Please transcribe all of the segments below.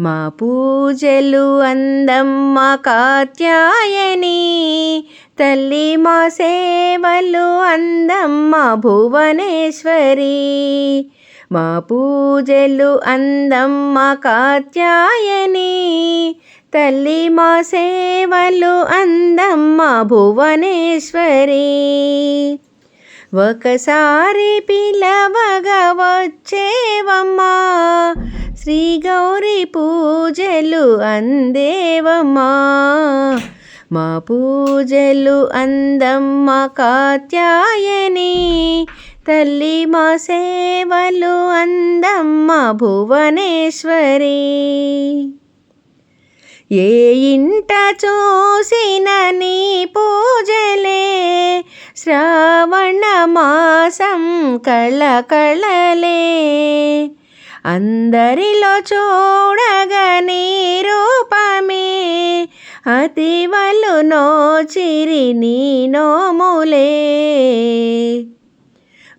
మా పూజలు అందమ్మ కాత్యాయని తల్లి మా సేవలు అందమ్మ భువనేశ్వరి. మా పూజలు అందమ్మ కాత్యాయని తల్లి మా సేవలు అందమ్మ భువనేశ్వరి. ఒకసారి పిలవగా వచ్చేవమ్మా శ్రీ గౌరీ పూజలు అందేవమ్మా. మా పూజలు అందమ్మ కాత్యాయని తల్లి మా సేవలు అందమ్మ భువనేశ్వరి. ఏ ఇంట చూసిన నీ పూజలే శ్రావణ మాసం కళకళలే అందరిలో చూడగని రూపమే. అతివలు నోచిరి నీ నోములే.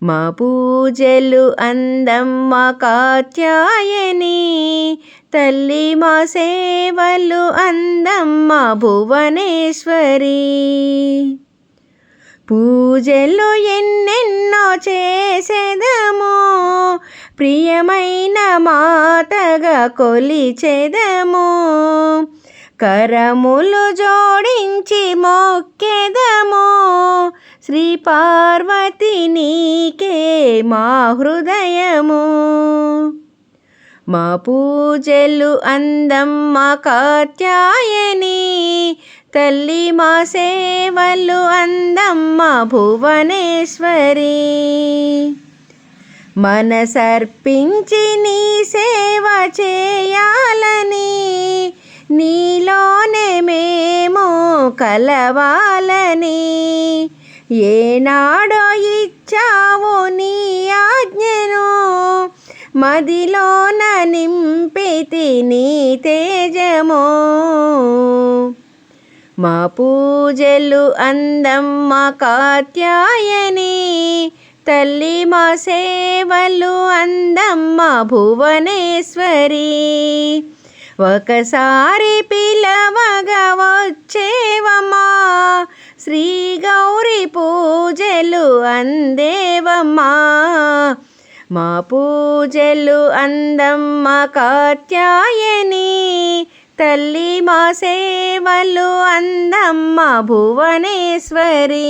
మా పూజలు అందమ్మ కాత్యాయని తల్లి మా సేవలు అందమ్మ భువనేశ్వరి. పూజలు ఎన్నెన్నో చేసేదము ప్రియమైన మాతగా కొలిచెదము. కరములు జోడించి మొక్కెదము. శ్రీ పార్వతి నీకే మా హృదయము. మా పూజలు అందమ్మ కాత్యాయని తల్లి మా సేవలు అందమ్మ భువనేశ్వరి. మనసర్పించి నీ సేవ చేయాలని నీలోనే మేము కలవాలని. ఏనాడో ఇచ్చావు నీ ఆజ్ఞను మదిలోన నింపితి నీ తేజమో. మా పూజలు అందమ్మ కాత్యాయని తల్లి మా సేవలు అందమ్మ భువనేశ్వరి. ఒకసారి పిలవగా వచ్చేవమ్మా శ్రీ గౌరీ పూజలు అందేవమ్మా. మా పూజలు అందమ్మ కాత్యాయని తల్లి మా సేవలు అందమ్మ భువనేశ్వరి.